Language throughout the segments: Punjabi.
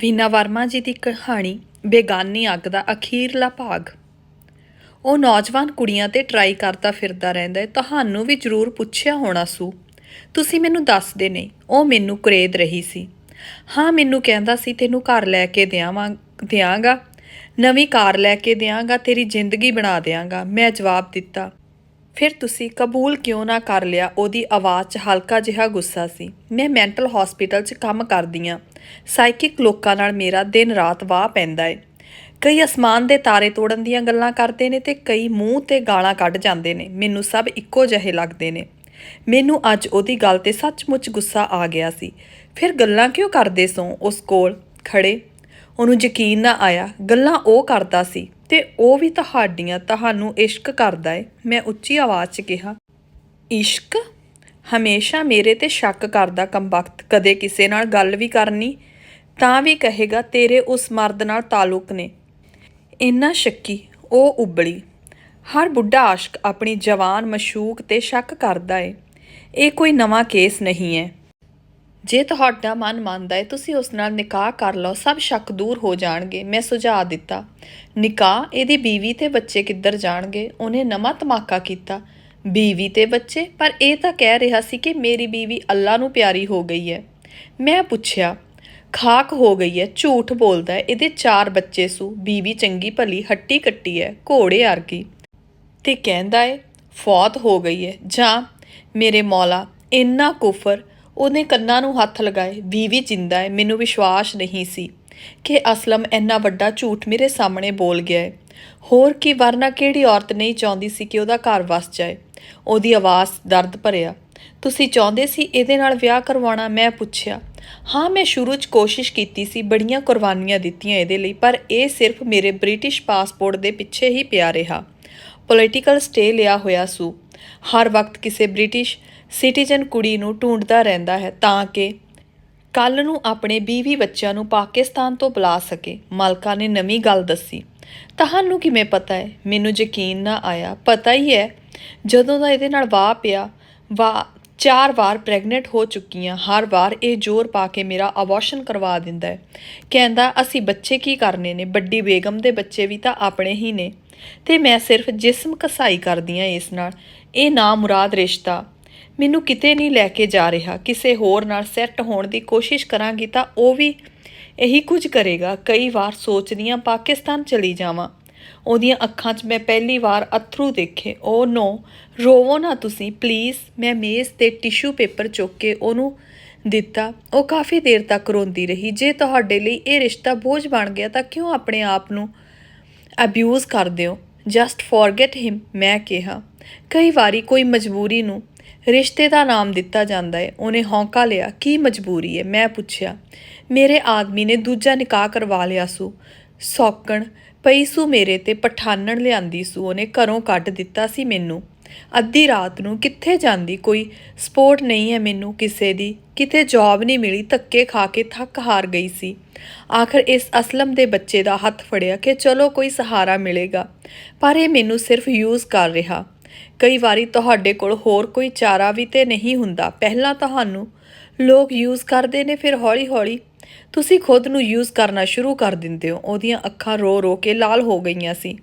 ਵੀਨਾ ਵਰਮਾ ਜੀ ਦੀ ਕਹਾਣੀ, ਬੇਗਾਨੀ ਅੱਗ ਦਾ ਅਖੀਰਲਾ ਭਾਗ। ਉਹ ਨੌਜਵਾਨ ਕੁੜੀਆਂ ਤੇ ਟਰਾਈ ਕਰਦਾ ਫਿਰਦਾ ਰਹਿੰਦਾ ਹੈ। ਤੁਹਾਨੂੰ ਵੀ ਜ਼ਰੂਰ ਪੁੱਛਿਆ ਹੋਣਾ ਸੂ। ਤੁਸੀਂ ਮੈਨੂੰ ਦੱਸਦੇ ਨਹੀਂ ਉਹ ਮੈਨੂੰ ਕਰੇਦ ਰਹੀ ਸੀ। ਹਾਂ, ਮੈਨੂੰ ਕਹਿੰਦਾ ਸੀ, ਤੈਨੂੰ ਘਰ ਲੈ ਕੇ ਦਿਆਵਾਂ, ਦਿਆਂਗਾ। ਨਵੀਂ ਕਾਰ ਲੈ ਕੇ ਦਿਆਂਗਾ, ਤੇਰੀ ਜ਼ਿੰਦਗੀ ਬਣਾ ਦਿਆਂਗਾ। ਮੈਂ ਜਵਾਬ ਦਿੱਤਾ। ਫਿਰ ਤੁਸੀਂ ਕਬੂਲ ਕਿਉਂ ਨਾ ਕਰ ਲਿਆ? ਉਹਦੀ ਆਵਾਜ਼ 'ਚ ਹਲਕਾ ਜਿਹਾ ਗੁੱਸਾ ਸੀ। ਮੈਂ ਮੈਂਟਲ ਹਸਪੀਟਲ 'ਚ ਕੰਮ ਕਰਦੀ ਹਾਂ ਸਾਈਕਿਕ ਲੋਕਾਂ ਨਾਲ ਮੇਰਾ ਦਿਨ ਰਾਤ ਵਾਹ ਪੈਂਦਾ ਏ। ਕਈ ਅਸਮਾਨ ਦੇ ਤਾਰੇ ਤੋੜਨ ਦੀਆਂ ਗੱਲਾਂ ਕਰਦੇ ਨੇ ਤੇ ਕਈ ਮੂੰਹ ਤੇ ਗਾਲਾਂ ਕੱਢ ਜਾਂਦੇ ਨੇ। ਮੈਨੂੰ ਸਭ ਇੱਕੋ ਜਿਹੇ ਲੱਗਦੇ ਨੇ। ਮੈਨੂੰ ਅੱਜ ਉਹਦੀ ਗੱਲ ਤੇ ਸੱਚਮੁੱਚ ਗੁੱਸਾ ਆ ਗਿਆ ਸੀ। ਫਿਰ ਗੱਲਾਂ ਕਿਉਂ ਕਰਦੇ ਸੋ? ਉਸ ਕੋਲ ਖੜੇ ਉਹਨੂੰ ਯਕੀਨ ਨਾ ਆਇਆ। ਗੱਲਾਂ ਉਹ ਕਰਦਾ ਸੀ ਤੇ ਉਹ ਵੀ ਤੁਹਾਡੀਆਂ, ਤੁਹਾਨੂੰ ਇਸ਼ਕ ਕਰਦਾ ਏ। ਮੈਂ ਉੱਚੀ ਆਵਾਜ਼ 'ਚ ਕਿਹਾ, ਇਸ਼ਕ? ਹਮੇਸ਼ਾ ਮੇਰੇ ਤੇ ਸ਼ੱਕ ਕਰਦਾ ਕੰਬਖਤ, ਕਦੇ ਕਿਸੇ ਨਾਲ ਗੱਲ ਵੀ ਕਰਨੀ, ਤਾਂ ਵੀ ਕਹੇਗਾ, ਤੇਰੇ ਉਸ ਮਰਦ ਨਾਲ ਤਾਲੁਕ ਨੇ। ਇੰਨਾ ਸ਼ੱਕੀ, ਉਹ ਉਬਲੀ। ਹਰ ਬੁੱਢਾ ਆਸ਼ਕ ਆਪਣੀ ਜਵਾਨ ਮਸ਼ੂਕ ਤੇ ਸ਼ੱਕ ਕਰਦਾ ਏ। ਇਹ ਕੋਈ ਨਵਾਂ ਕੇਸ ਨਹੀਂ ਹੈ। ਜੇ ਤੁਹਾਡਾ ਮਨ ਮੰਨਦਾ ਹੈ ਤੁਸੀਂ ਉਸ ਨਾਲ ਨਿਕਾਹ ਕਰ ਲਓ। ਸਭ ਸ਼ੱਕ ਦੂਰ ਹੋ ਜਾਣਗੇ, ਮੈਂ ਸੁਝਾਅ ਦਿੱਤਾ। ਨਿਕਾਹ, ਇਹਦੀ ਬੀਵੀ ਤੇ ਬੱਚੇ ਕਿੱਧਰ ਜਾਣਗੇ? ਉਹਨੇ ਨਵਾਂ ਧਮਾਕਾ ਕੀਤਾ। ਬੀਵੀ ਤੇ ਬੱਚੇ, ਪਰ ਇਹ ਤਾਂ ਕਹਿ ਰਿਹਾ ਸੀ ਕਿ ਮੇਰੀ ਬੀਵੀ ਅੱਲਾ ਨੂੰ ਪਿਆਰੀ ਹੋ ਗਈ ਹੈ। ਮੈਂ ਪੁੱਛਿਆ, ਖਾਕ ਹੋ ਗਈ ਹੈ, ਝੂਠ ਬੋਲਦਾ ਹੈ, ਇਹਦੇ ਚਾਰ ਬੱਚੇ ਸੂ, ਬੀਵੀ ਚੰਗੀ ਭਲੀ, ਹੱਟੀ ਕੱਟੀ ਹੈ, ਘੋੜੇ ਵਰਗੀ। ਤੇ ਕਹਿੰਦਾ ਏ, ਫੌਤ ਹੋ ਗਈ ਹੈ, ਜਾਂ ਮੇਰੇ ਮੌਲਾ, ਇੰਨਾ ਕੁਫਰ, ਉਹਨੇ ਕੰਨਾਂ ਨੂੰ ਹੱਥ ਲਗਾਏ, ਬੀਵੀ ਜਿੰਦਾ ਹੈ, ਮੈਨੂੰ ਵਿਸ਼ਵਾਸ ਨਹੀਂ ਸੀ ਕਿ ਅਸਲਮ ਇੰਨਾ ਵੱਡਾ ਝੂਠ ਮੇਰੇ ਸਾਹਮਣੇ ਬੋਲ ਗਿਆ ਹੈ। ਹੋਰ ਕੀ, ਵਰਨਾ ਕਿਹੜੀ ਔਰਤ ਨਹੀਂ ਚਾਹੁੰਦੀ ਸੀ ਕਿ ਉਹਦਾ ਘਰ ਵਸ ਜਾਏ? ਉਹਦੀ ਆਵਾਜ਼ ਦਰਦ ਭਰਿਆ। ਤੁਸੀਂ ਚਾਹੁੰਦੇ ਸੀ ਇਹਦੇ ਨਾਲ ਵਿਆਹ ਕਰਵਾਉਣਾ? ਮੈਂ ਪੁੱਛਿਆ। ਹਾਂ, ਮੈਂ ਸ਼ੁਰੂ 'ਚ ਕੋਸ਼ਿਸ਼ ਕੀਤੀ ਸੀ, ਬੜੀਆਂ ਕੁਰਬਾਨੀਆਂ ਦਿੱਤੀਆਂ ਇਹਦੇ ਲਈ, ਪਰ ਇਹ ਸਿਰਫ ਮੇਰੇ ਬ੍ਰਿਟਿਸ਼ ਪਾਸਪੋਰਟ ਦੇ ਪਿੱਛੇ ਹੀ ਪਿਆ ਰਿਹਾ। ਪੋਲੀਟੀਕਲ ਸਟੇ ਲਿਆ ਹੋਇਆ ਸੂ। ਹਰ ਵਕਤ ਕਿਸੇ ਬ੍ਰਿਟਿਸ਼ ਸਿਟੀਜ਼ਨ ਕੁੜੀ ਨੂੰ ਢੂੰਡਦਾ ਰਹਿੰਦਾ ਹੈ, ਤਾਂ ਕਿ ਕੱਲ ਨੂੰ ਆਪਣੇ ਬੀਵੀ ਬੱਚਿਆਂ ਨੂੰ ਪਾਕਿਸਤਾਨ ਤੋਂ ਬੁਲਾ ਸਕੇ। ਮਾਲਕਾ ਨੇ ਨਵੀਂ ਗੱਲ ਦੱਸੀ। ਤੁਹਾਨੂੰ ਕਿਵੇਂ ਪਤਾ ਹੈ? ਮੈਨੂੰ ਯਕੀਨ ਨਾ ਆਇਆ। ਪਤਾ ਹੀ ਹੈ, ਜਦੋਂ ਦਾ ਇਹਦੇ ਨਾਲ ਵਾਹ ਪਿਆ ਵਾ ਚਾਰ ਵਾਰ ਪ੍ਰੈਗਨੈਂਟ ਹੋ ਚੁੱਕੀ ਹਾਂ ਹਰ ਵਾਰ ਇਹ ਜ਼ੋਰ ਪਾ ਕੇ ਮੇਰਾ ਅਬੋਰਸ਼ਨ ਕਰਵਾ ਦਿੰਦਾ ਹੈ। ਕਹਿੰਦਾ, ਅਸੀਂ ਬੱਚੇ ਕੀ ਕਰਨੇ ਨੇ? ਵੱਡੀ ਬੇਗਮ ਦੇ ਬੱਚੇ ਵੀ ਤਾਂ ਆਪਣੇ ਹੀ ਨੇ। ਤੇ ਮੈਂ ਸਿਰਫ ਜਿਸਮ ਕਸਾਈ ਕਰਦੀ ਹਾਂ ਇਸ ਨਾਲ। ਇਹ ਨਾ ਮੁਰਾਦ ਰਿਸ਼ਤਾ। ਮੈਨੂੰ ਕਿਤੇ ਨਹੀਂ ਲੈ ਕੇ ਜਾ ਰਿਹਾ। ਕਿਸੇ ਹੋਰ ਨਾਲ ਸੈੱਟ ਹੋਣ ਦੀ ਕੋਸ਼ਿਸ਼ ਕਰਾਂਗੀ ਤਾਂ ਉਹ ਵੀ ਇਹੀ ਕੁਝ ਕਰੇਗਾ। ਕਈ ਵਾਰ ਸੋਚਦੀ ਹਾਂ ਪਾਕਿਸਤਾਨ ਚਲੀ ਜਾਵਾਂ। ਉਹਦੀਆਂ ਅੱਖਾਂ 'ਚ ਮੈਂ ਪਹਿਲੀ ਵਾਰ ਅਥਰੂ ਦੇਖੇ। ਓ ਨੋ, ਰੋਵੋ ਨਾ ਤੁਸੀਂ, ਪਲੀਜ਼। ਮੈਂ ਮੇਜ਼ ਤੇ ਟਿਸ਼ੂ ਪੇਪਰ ਚੁੱਕ ਕੇ ਉਹਨੂੰ ਦਿੱਤਾ। ਉਹ ਕਾਫੀ ਦੇਰ ਤੱਕ ਰੋਂਦੀ ਰਹੀ। ਜੇ ਤੁਹਾਡੇ ਲਈ ਇਹ ਰਿਸ਼ਤਾ ਬੋਝ ਬਣ ਗਿਆ, ਤਾਂ ਕਿਉਂ ਆਪਣੇ ਆਪ ਨੂੰ ਅਬਿਊਜ਼ ਕਰਦੇ ਹੋ? ਜਸਟ ਫੋਰਗੇਟ ਹਿਮ ਮੈਂ ਕਿਹਾ। ਕਈ ਵਾਰੀ ਕੋਈ ਮਜਬੂਰੀ ਨੂੰ ਰਿਸ਼ਤੇ ਦਾ ਨਾਮ ਦਿੱਤਾ ਜਾਂਦਾ ਹੈ। ਉਹਨੇ ਹੌਂਕਾ ਲਿਆ, ਕੀ ਮਜਬੂਰੀ ਹੈ? ਮੈਂ ਪੁੱਛਿਆ। ਮੇਰੇ ਆਦਮੀ ਨੇ ਦੂਜਾ ਨਿਕਾਹ ਕਰਵਾ ਲਿਆ ਸੂ। ਸੌਕਣ ਪਈ ਸੂ ਮੇਰੇ ਤੇ, ਪਠਾਨਣ ਲਿਆਂਦੀ ਸੂ। ਉਹਨੇ ਘਰੋਂ ਕੱਢ ਦਿੱਤਾ ਸੀ ਮੈਨੂੰ। ਅੱਧੀ ਰਾਤ ਨੂੰ ਕਿੱਥੇ ਜਾਂਦੀ? ਕੋਈ ਸਪੋਰਟ ਨਹੀਂ ਹੈ ਮੈਨੂੰ ਕਿਸੇ ਦੀ। ਕਿਤੇ ਜੌਬ ਨਹੀਂ ਮਿਲੀ, ਧੱਕੇ ਖਾ ਕੇ ਥੱਕ ਹਾਰ ਗਈ ਸੀ। ਆਖਰ ਇਸ ਅਸਲਮ ਦੇ ਬੱਚੇ ਦਾ ਹੱਥ ਫੜਿਆ ਕਿ ਚਲੋ ਕੋਈ ਸਹਾਰਾ ਮਿਲੇਗਾ। ਪਰ ਇਹ ਮੈਨੂੰ ਸਿਰਫ ਯੂਜ਼ ਕਰ ਰਿਹਾ। ਕਈ ਵਾਰੀ ਤੁਹਾਡੇ ਕੋਲ ਹੋਰ ਕੋਈ ਚਾਰਾ ਵੀ ਤੇ ਨਹੀਂ ਹੁੰਦਾ। ਪਹਿਲਾਂ ਤੁਹਾਨੂੰ ਲੋਕ ਯੂਜ਼ ਕਰਦੇ ਨੇ, ਫਿਰ ਹੌਲੀ-ਹੌਲੀ ਤੁਸੀਂ ਖੁਦ ਨੂੰ ਯੂਜ਼ ਕਰਨਾ ਸ਼ੁਰੂ ਕਰ ਦਿੰਦੇ ਹੋ। ਉਹਦੀਆਂ ਅੱਖਾਂ ਰੋ-ਰੋ ਕੇ ਲਾਲ ਹੋ ਗਈਆਂ ਸੀ।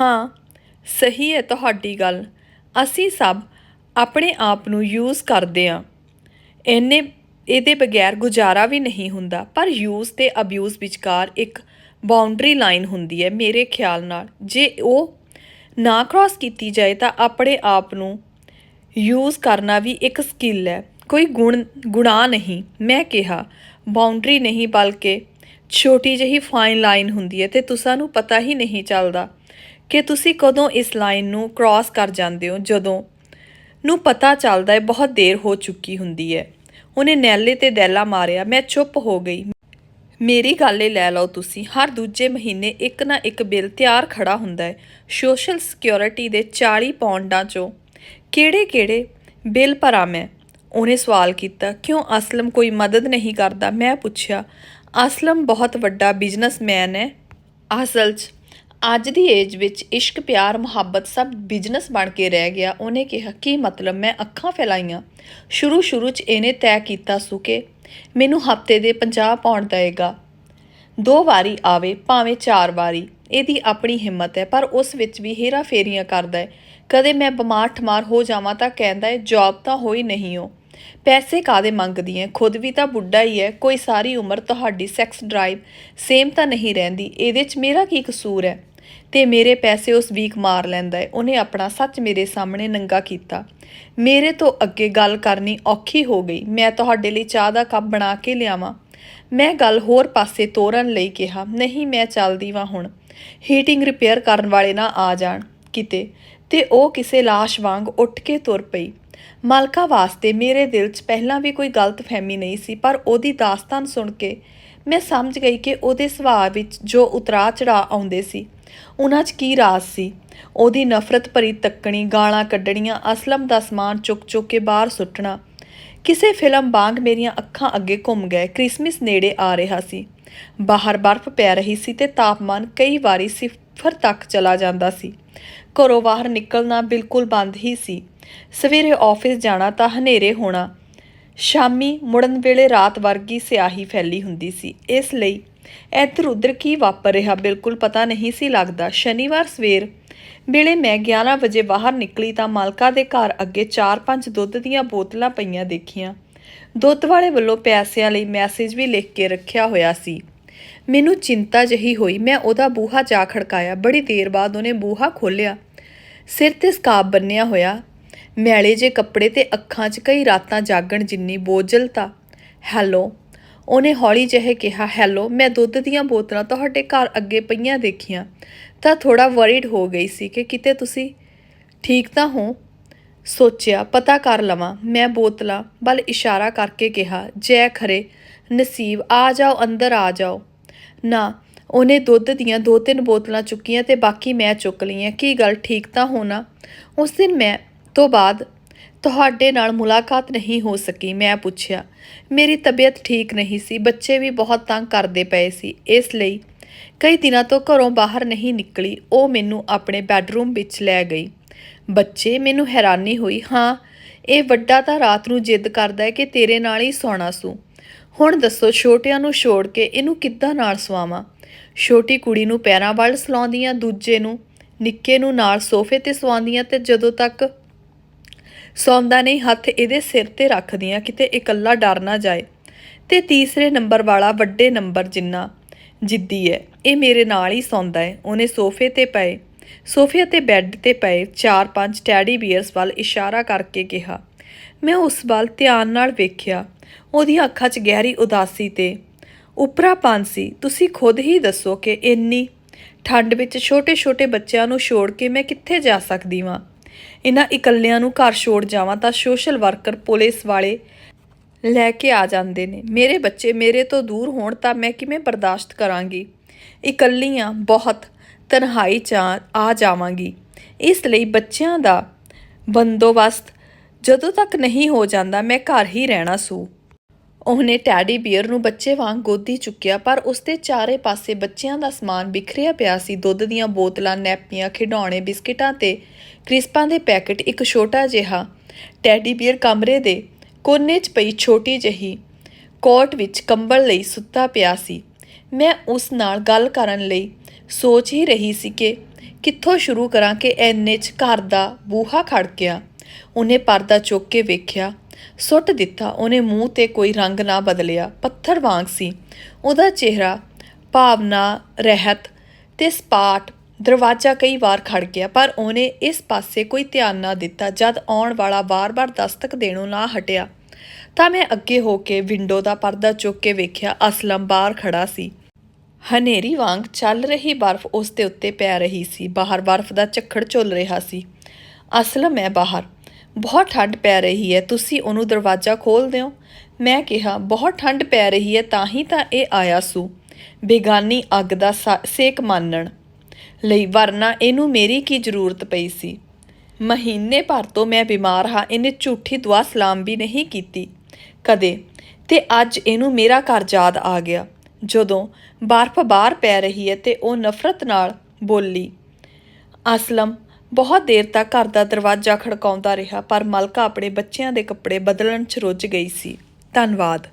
ਹਾਂ, ਸਹੀ ਹੈ ਤੁਹਾਡੀ ਗੱਲ। ਅਸੀਂ ਸਭ ਆਪਣੇ ਆਪ ਨੂੰ ਯੂਜ਼ ਕਰਦੇ ਹਾਂ। ਇੰਨੇ ਇਹਦੇ ਬਗੈਰ ਗੁਜ਼ਾਰਾ ਵੀ ਨਹੀਂ ਹੁੰਦਾ, ਪਰ ਯੂਜ਼ ਤੇ ਅਬਿਊਜ਼ ਵਿਚਕਾਰ ਇੱਕ ਬਾਉਂਡਰੀ ਲਾਈਨ ਹੁੰਦੀ ਹੈ ਮੇਰੇ ਖਿਆਲ ਨਾਲ। ਜੇ ਉਹ ਨਾ ਕ੍ਰਾਸ ਕੀਤੀ ਜਾਏ ਤਾਂ ਆਪਣੇ ਆਪ ਨੂੰ ਯੂਜ਼ ਕਰਨਾ ਵੀ ਇੱਕ ਸਕਿੱਲ ਹੈ। ਕੋਈ ਗੁਣ ਗੁਨਾਹ ਨਹੀਂ। ਮੈਂ ਕਿਹਾ ਬਾਉਂਡਰੀ ਨਹੀਂ ਬਲਕਿ ਛੋਟੀ ਜਿਹੀ ਫਾਈਨ ਲਾਈਨ ਹੁੰਦੀ ਹੈ ਤੇ ਤੁਸਾਂ ਨੂੰ ਪਤਾ ਹੀ ਨਹੀਂ ਚੱਲਦਾ। ਕਿ ਤੁਸੀਂ ਕਦੋਂ ਇਸ ਲਾਈਨ ਨੂੰ ਕ੍ਰਾਸ ਕਰ ਜਾਂਦੇ ਹੋ? ਜਦੋਂ ਨੂੰ ਪਤਾ ਚੱਲਦਾ ਹੈ, ਬਹੁਤ ਦੇਰ ਹੋ ਚੁੱਕੀ ਹੁੰਦੀ ਹੈ। ਉਹਨੇ ਨੈਲੇ ਤੇ ਦੈਲਾ ਮਾਰਿਆ, ਮੈਂ ਚੁੱਪ ਹੋ ਗਈ। ਮੇਰੀ ਗੱਲ ਇਹ ਲੈ ਲਓ ਤੁਸੀਂ, ਹਰ ਦੂਜੇ ਮਹੀਨੇ ਇੱਕ ਨਾ ਇੱਕ ਬਿੱਲ ਤਿਆਰ ਖੜਾ ਹੁੰਦਾ ਹੈ। ਸੋਸ਼ਲ ਸਿਕਿਉਰਿਟੀ ਦੇ 40 ਪੌਂਡਾਂ ਚੋਂ ਕਿਹੜੇ-ਕਿਹੜੇ ਬਿੱਲ ਭਰਾਂ ਮੈਂ? ਉਹਨੇ ਸਵਾਲ ਕੀਤਾ, ਕਿਉਂ ਅਸਲਮ ਕੋਈ ਮਦਦ ਨਹੀਂ ਕਰਦਾ? ਮੈਂ ਪੁੱਛਿਆ, ਅਸਲਮ ਬਹੁਤ ਵੱਡਾ ਬਿਜ਼ਨਸਮੈਨ ਹੈ। ਅਸਲ 'ਚ ਅੱਜ ਦੀ ਏਜ ਵਿੱਚ ਇਸ਼ਕ, ਪਿਆਰ, ਮੁਹੱਬਤ ਸਭ ਬਿਜ਼ਨਸ ਬਣ ਕੇ ਰਹਿ ਗਿਆ। ਉਹਨੇ ਕਿਹਾ, ਕੀ ਮਤਲਬ? ਮੈਂ ਅੱਖਾਂ ਫੈਲਾਈਆਂ। ਸ਼ੁਰੂ ਸ਼ੁਰੂ 'ਚ ਇਹਨੇ ਤੈਅ ਕੀਤਾ ਸੁਕੇ ਮੈਨੂੰ ਹਫ਼ਤੇ ਦੇ 50 ਪਾਉਂਡ ਦੇਗਾ ਦੋ ਵਾਰੀ ਆਵੇ, ਭਾਵੇਂ ਚਾਰ ਵਾਰੀ। ਇਹਦੀ ਆਪਣੀ ਹਿੰਮਤ ਹੈ, ਪਰ ਉਸ ਵਿੱਚ ਵੀ ਹੇਰਾ ਫੇਰੀਆਂ ਕਰਦਾ ਹੈ। ਕਦੇ ਮੈਂ ਬਿਮਾਰ ਠਮਾਰ ਹੋ ਜਾਵਾਂ ਤਾਂ ਕਹਿੰਦਾ ਹੈ, ਜੌਬ ਤਾਂ ਹੋਈ ਨਹੀਂ ਹੋ ਪੈਸੇ ਕਾਦੇ ਮੰਗਦੀ ਹੈ ਖੁਦ ਵੀ ਤਾਂ ਬੁੱਢਾ ਹੀ ਹੈ। ਕੋਈ ਸਾਰੀ ਉਮਰ ਤੁਹਾਡੀ ਸੈਕਸ ਡਰਾਈਵ ਸੇਮ ਤਾਂ ਨਹੀਂ ਰਹਿੰਦੀ। ਇਹਦੇ 'ਚ ਮੇਰਾ ਕੀ ਕਸੂਰ ਹੈ? ਤੇ ਮੇਰੇ ਪੈਸੇ ਉਸ ਵੀਕ ਮਾਰ ਲੈਂਦਾ ਹੈ। ਉਹਨੇ ਆਪਣਾ ਸੱਚ ਮੇਰੇ ਸਾਹਮਣੇ ਨੰਗਾ ਕੀਤਾ। ਮੇਰੇ ਤੋਂ ਅੱਗੇ ਗੱਲ ਕਰਨੀ ਔਖੀ ਹੋ ਗਈ। ਮੈਂ ਤੁਹਾਡੇ ਲਈ ਚਾਹ ਦਾ ਕੱਪ ਬਣਾ ਕੇ ਲਿਆਵਾਂ। ਮੈਂ ਗੱਲ ਹੋਰ ਪਾਸੇ ਤੋਰਨ ਲਈ ਕਿਹਾ, ਨਹੀਂ, ਮੈਂ ਚੱਲਦੀ ਵਾਂ ਹੁਣ। ਹੀਟਿੰਗ ਰਿਪੇਅਰ ਕਰਨ ਵਾਲੇ ਨਾ ਆ ਜਾਣ ਕਿਤੇ। ਤੇ ਉਹ ਕਿਸੇ ਲਾਸ਼ ਵਾਂਗ ਉੱਠ ਕੇ ਤੁਰ ਪਈ। ਮਾਲਕਾ ਵਾਸਤੇ ਮੇਰੇ ਦਿਲ 'ਚ ਪਹਿਲਾਂ ਵੀ ਕੋਈ ਗਲਤਫਹਿਮੀ ਨਹੀਂ ਸੀ, ਪਰ ਉਹਦੀ ਦਾਸਤਾਨ ਸੁਣ ਕੇ ਮੈਂ ਸਮਝ ਗਈ ਕਿ ਉਹਦੇ ਸੁਭਾਅ ਵਿੱਚ ਜੋ ਉਤਰਾ ਚੜਾ ਆਉਂਦੇ ਸੀ, ਉਹਨਾਂ 'ਚ ਕੀ ਰਾਜ਼ ਸੀ। ਉਹਦੀ ਨਫ਼ਰਤ ਭਰੀ ਤੱਕਣੀ, ਗਾਲਾਂ ਕੱਢਣੀਆਂ, ਅਸਲਮ ਦਾ ਸਮਾਨ ਚੁੱਕ ਚੁੱਕ ਕੇ ਬਾਹਰ ਸੁੱਟਣਾ। ਕਿਸੇ ਫਿਲਮ ਵਾਂਗ ਮੇਰੀਆਂ ਅੱਖਾਂ ਅੱਗੇ ਘੁੰਮ ਗਏ, ਕ੍ਰਿਸਮਸ ਨੇੜੇ ਆ ਰਿਹਾ ਸੀ। ਬਾਹਰ ਬਰਫ਼ ਪੈ ਰਹੀ ਸੀ ਤੇ ਤਾਪਮਾਨ ਕਈ ਵਾਰੀ ਸਿਫਰ ਤੱਕ ਚਲਾ ਜਾਂਦਾ ਸੀ। ਘਰੋਂ ਬਾਹਰ ਨਿਕਲਣਾ ਬਿਲਕੁਲ ਬੰਦ ਹੀ ਸੀ। ਸਵੇਰੇ ਆਫਿਸ ਜਾਣਾ ਤਾਂ ਹਨੇਰੇ ਹੋਣਾ ਸ਼ਾਮੀ ਮੁੜਨ ਵੇਲੇ ਰਾਤ ਵਰਗੀ ਸਿਆਹੀ ਫੈਲੀ ਹੁੰਦੀ ਸੀ। ਇਸ ਲਈ ਇੱਧਰ ਉੱਧਰ ਕੀ ਵਾਪਰ ਰਿਹਾ ਬਿਲਕੁਲ ਪਤਾ ਨਹੀਂ ਸੀ ਲੱਗਦਾ। ਸ਼ਨੀਵਾਰ ਸਵੇਰ ਵੇਲੇ ਮੈਂ 11 ਵਜੇ ਬਾਹਰ ਨਿਕਲੀ ਤਾਂ ਮਾਲਕਾ ਦੇ ਘਰ ਅੱਗੇ 4-5 ਦੁੱਧ ਦੀਆਂ ਬੋਤਲਾਂ ਪਈਆਂ ਦੇਖੀਆਂ। ਦੁੱਧ ਵਾਲੇ ਵੱਲੋਂ ਪੈਸਿਆਂ ਲਈ ਮੈਸੇਜ ਵੀ ਲਿਖ ਕੇ ਰੱਖਿਆ ਹੋਇਆ ਸੀ। ਮੈਨੂੰ ਚਿੰਤਾ ਜਹੀ ਹੋਈ। ਮੈਂ ਉਹਦਾ ਬੂਹਾ ਜਾ ਖੜਕਾਇਆ। ਬੜੀ ਦੇਰ ਬਾਅਦ ਉਹਨੇ ਬੂਹਾ ਖੋਲ੍ਹਿਆ। ਸਿਰ ਤੇ ਸਕਾਬ ਬੰਨਿਆ ਹੋਇਆ। ਮੈਲੇ ਜੇ ਕੱਪੜੇ ਤੇ ਅੱਖਾਂ 'ਚ ਕਈ ਰਾਤਾਂ ਜਾਗਣ ਜਿੰਨੀ ਬੋਝਲਤਾ। ਹੈਲੋ, ਉਹਨੇ ਹੌਲੀ ਜਿਹੇ ਕਿਹਾ, ਹੈਲੋ, ਮੈਂ ਦੁੱਧ ਦੀਆਂ ਬੋਤਲਾਂ ਤੁਹਾਡੇ ਘਰ ਅੱਗੇ ਪਈਆਂ ਦੇਖੀਆਂ, ਤਾਂ ਥੋੜਾ ਵਰੀਡ ਹੋ ਗਈ ਸੀ ਕਿ ਕਿਤੇ ਤੁਸੀਂ ਠੀਕ ਤਾਂ ਹੋ? ਸੋਚਿਆ, ਪਤਾ ਕਰ ਲਵਾਂ, ਮੈਂ ਬੋਤਲਾਂ ਵੱਲ ਇਸ਼ਾਰਾ ਕਰਕੇ ਕਿਹਾ, ਜੈ ਖਰੇ, ਨਸੀਬ, ਆ ਜਾਓ, ਅੰਦਰ ਆ ਜਾਓ। ਨਾ, ਉਹਨੇ ਦੁੱਧ ਦੀਆਂ ਦੋ ਤਿੰਨ ਬੋਤਲਾਂ ਚੁੱਕੀਆਂ ਤੇ ਬਾਕੀ ਮੈਂ ਚੁੱਕ ਲਈਆਂ, ਕੀ ਗੱਲ, ਠੀਕ ਤਾਂ ਹੋਣਾ ਉਸ ਦਿਨ ਮੈਂ ਤੋਂ ਬਾਅਦ ਤੁਹਾਡੇ ਨਾਲ ਮੁਲਾਕਾਤ ਨਹੀਂ ਹੋ ਸਕੀ, ਮੈਂ ਪੁੱਛਿਆ। ਮੇਰੀ ਤਬੀਅਤ ਠੀਕ ਨਹੀਂ ਸੀ, ਬੱਚੇ ਵੀ ਬਹੁਤ ਤੰਗ ਕਰਦੇ ਪਏ ਸੀ। ਇਸ ਲਈ ਕਈ ਦਿਨਾਂ ਤੋਂ ਘਰੋਂ ਬਾਹਰ ਨਹੀਂ ਨਿਕਲੀ, ਉਹ ਮੈਨੂੰ ਆਪਣੇ ਬੈੱਡਰੂਮ ਵਿੱਚ ਲੈ ਗਈ। ਬੱਚੇ ਮੈਨੂੰ ਹੈਰਾਨੀ ਹੋਈ, ਹਾਂ, ਇਹ ਵੱਡਾ ਤਾਂ ਰਾਤ ਨੂੰ ਜਿੱਦ ਕਰਦਾ ਹੈ ਕਿ ਤੇਰੇ ਨਾਲ ਹੀ ਸੌਣਾ ਸੂ। ਹੁਣ ਦੱਸੋ, ਛੋਟਿਆਂ ਨੂੰ ਛੋੜ ਕੇ ਇਹਨੂੰ ਕਿੱਦਾਂ ਨਾਲ ਸਵਾਵਾਂ? ਛੋਟੀ ਕੁੜੀ ਨੂੰ ਪੈਰਾਂ ਵੱਲ ਸਲਾਉਂਦੀਆਂ, ਦੂਜੇ ਨੂੰ, ਨਿੱਕੇ ਨੂੰ ਨਾਲ ਸੋਫੇ ਤੇ ਸਵਾਉਂਦੀਆਂ ਤੇ ਜਦੋਂ ਤੱਕ ਸੌਂਦਾ ਨਹੀਂ, ਹੱਥ ਇਹਦੇ ਸਿਰ ਤੇ ਰੱਖਦੀਆਂ ਕਿਤੇ ਇਕੱਲਾ ਡਰ ਨਾ ਜਾਏ। ਤੇ ਤੀਸਰੇ ਨੰਬਰ ਵਾਲਾ ਵੱਡੇ ਨੰਬਰ ਜਿੰਨਾ ਜਿੱਦੀ ਹੈ ਇਹ ਮੇਰੇ ਨਾਲ ਹੀ ਸੌਂਦਾ ਹੈ ਉਹਨੇ ਸੋਫੇ ਤੇ ਪਏ, ਸੋਫੇ ਅਤੇ ਬੈੱਡ ਤੇ ਪਏ ਚਾਰ ਪੰਜ ਟੈਡੀ ਬੀਅਰਸ ਵੱਲ ਇਸ਼ਾਰਾ ਕਰਕੇ ਕਿਹਾ। ਮੈਂ ਉਸ ਵੱਲ ਧਿਆਨ ਨਾਲ ਵੇਖਿਆ। ਉਹਦੀਆਂ ਅੱਖਾਂ 'ਚ ਗਹਿਰੀ ਉਦਾਸੀ ਤੇ ਉਪਰਾਪਨ ਸੀ। ਤੁਸੀਂ ਖੁਦ ਹੀ ਦੱਸੋ ਕਿ ਇੰਨੀ ਠੰਡ ਵਿੱਚ ਛੋਟੇ-ਛੋਟੇ ਬੱਚਿਆਂ ਨੂੰ ਛੋੜ ਕੇ ਮੈਂ ਕਿੱਥੇ ਜਾ ਸਕਦੀ ਵਾਂ? ਇਹਨਾਂ ਇਕੱਲਿਆਂ ਨੂੰ ਘਰ ਛੋੜ ਜਾਵਾਂ ਤਾਂ ਸੋਸ਼ਲ ਵਰਕਰ ਪੁਲਿਸ ਵਾਲੇ ਲੈ ਕੇ ਆ ਜਾਂਦੇ ਨੇ। ਮੇਰੇ ਬੱਚੇ ਮੇਰੇ ਤੋਂ ਦੂਰ ਹੋਣ ਤਾਂ ਮੈਂ ਕਿਵੇਂ ਬਰਦਾਸ਼ਤ ਕਰਾਂਗੀ? ਇਕੱਲੀਆਂ ਬਹੁਤ ਤਨਹਾਈ ਚ ਆ- ਆ ਜਾਵਾਂਗੀ। ਇਸ ਲਈ ਬੱਚਿਆਂ ਦਾ ਬੰਦੋਬਸਤ ਜਦੋਂ ਤੱਕ ਨਹੀਂ ਹੋ ਜਾਂਦਾ ਮੈਂ ਘਰ ਹੀ ਰਹਿਣਾ ਸੂ। ਉਹਨੇ ਟੈਡੀ ਬੀਅਰ ਨੂੰ ਬੱਚੇ ਵਾਂਗ ਗੋਦੀ ਚੁੱਕਿਆ, ਪਰ ਉਸਦੇ ਚਾਰੇ ਪਾਸੇ ਬੱਚਿਆਂ ਦਾ ਸਮਾਨ ਬਿਖਰਿਆ ਪਿਆ ਸੀ। ਦੁੱਧ ਦੀਆਂ ਬੋਤਲਾਂ ਨੈਪੀਆਂ ਖਿਡੌਣੇ, ਬਿਸਕਿਟਾਂ ਤੇ ਕ੍ਰਿਸਪਾਂ ਦੇ ਪੈਕੇਟ ਇੱਕ ਛੋਟਾ ਜਿਹਾ ਟੈਡੀ ਬੀਅਰ ਕਮਰੇ ਦੇ ਕੋਨੇ 'ਚ ਪਈ ਛੋਟੀ ਜਿਹੀ ਕੋਟ ਵਿੱਚ ਕੰਬਲ ਲਈ ਸੁੱਤਾ ਪਿਆ ਸੀ। ਮੈਂ ਉਸ ਨਾਲ ਗੱਲ ਕਰਨ ਲਈ ਸੋਚ ਹੀ ਰਹੀ ਸੀ ਕਿ ਕਿੱਥੋਂ ਸ਼ੁਰੂ ਕਰਾਂ ਕਿ ਐਨੇ 'ਚ ਘਰ ਦਾ ਬੂਹਾ ਖੜ ਗਿਆ ਉਹਨੇ ਪਰਦਾ ਚੁੱਕ ਕੇ ਵੇਖਿਆ ਸੁੱਟ ਦਿੱਤਾ। ਉਹਨੇ ਮੂੰਹ ਤੇ ਕੋਈ ਰੰਗ ਨਾ ਬਦਲਿਆ। ਪੱਥਰ ਵਾਂਗ ਸੀ। ਉਹਦਾ ਚਿਹਰਾ ਭਾਵਨਾ, ਰਹਿਤ ਤੇ ਸਪਾਟ ਦਰਵਾਜ਼ਾ ਕਈ ਵਾਰ ਖੜ ਗਿਆ, ਪਰ ਉਹਨੇ ਇਸ ਪਾਸੇ ਕੋਈ ਧਿਆਨ ਨਾ ਦਿੱਤਾ। ਜਦ ਆਉਣ ਵਾਲਾ ਵਾਰ ਵਾਰ ਦਸਤਕ ਦੇਣੋਂ ਨਾ ਹਟਿਆ, ਤਾਂ ਮੈਂ ਅੱਗੇ ਹੋ ਕੇ ਵਿੰਡੋ ਦਾ ਪਰਦਾ ਚੁੱਕ ਕੇ ਵੇਖਿਆ, ਅਸਲਮ ਬਾਹਰ ਖੜਾ ਸੀ। ਹਨੇਰੀ ਵਾਂਗ ਚੱਲ ਰਹੀ ਬਰਫ਼ ਉਸ ਦੇ ਉੱਤੇ ਪੈ ਰਹੀ ਸੀ। ਬਾਹਰ ਬਰਫ਼ ਦਾ ਝੱਖੜ ਝੁੱਲ ਰਿਹਾ ਸੀ। ਅਸਲਮ ਹੈ ਬਾਹਰ। ਬਹੁਤ ਠੰਡ ਪੈ ਰਹੀ ਹੈ, ਤੁਸੀਂ ਉਹਨੂੰ ਦਰਵਾਜ਼ਾ ਖੋਲ ਦਿਓ। ਮੈਂ ਕਿਹਾ, ਬਹੁਤ ਠੰਡ ਪੈ ਰਹੀ ਹੈ, ਤਾਂ ਹੀ ਤਾਂ ਇਹ ਆਇਆ ਸੂ। ਬੇਗਾਨੀ ਅੱਗ ਦਾ ਸਾ- ਸੇਕ ਮਾਨਣ ਲਈ, ਵਰਨਾ ਇਹਨੂੰ ਮੇਰੀ ਕੀ ਜ਼ਰੂਰਤ ਪਈ ਸੀ? ਮਹੀਨੇ ਭਰ ਤੋਂ ਮੈਂ ਬਿਮਾਰ ਹਾਂ, ਇਹਨੇ ਝੂਠੀ ਦੁਆ ਸਲਾਮ ਵੀ ਨਹੀਂ ਕੀਤੀ। ਕਦੇ? ਤੇ ਅੱਜ ਇਹਨੂੰ ਮੇਰਾ ਘਰ ਯਾਦ ਆ ਗਿਆ। ਜਦੋਂ ਬਰਫ਼ ਬਾਹਰ ਪੈ ਰਹੀ ਹੈ ਤੇ ਉਹ ਨਫ਼ਰਤ ਨਾਲ ਬੋਲੀ, ਅਸਲਮ ਬਹੁਤ ਦੇਰ ਤੱਕ ਘਰ ਦਾ ਦਰਵਾਜ਼ਾ ਖੜਕਾਉਂਦਾ ਰਿਹਾ, ਪਰ ਮਲਕਾ ਆਪਣੇ ਬੱਚਿਆਂ ਦੇ ਕੱਪੜੇ ਬਦਲਣ 'ਚ ਰੁੱਝ ਗਈ ਸੀ। ਧੰਨਵਾਦ।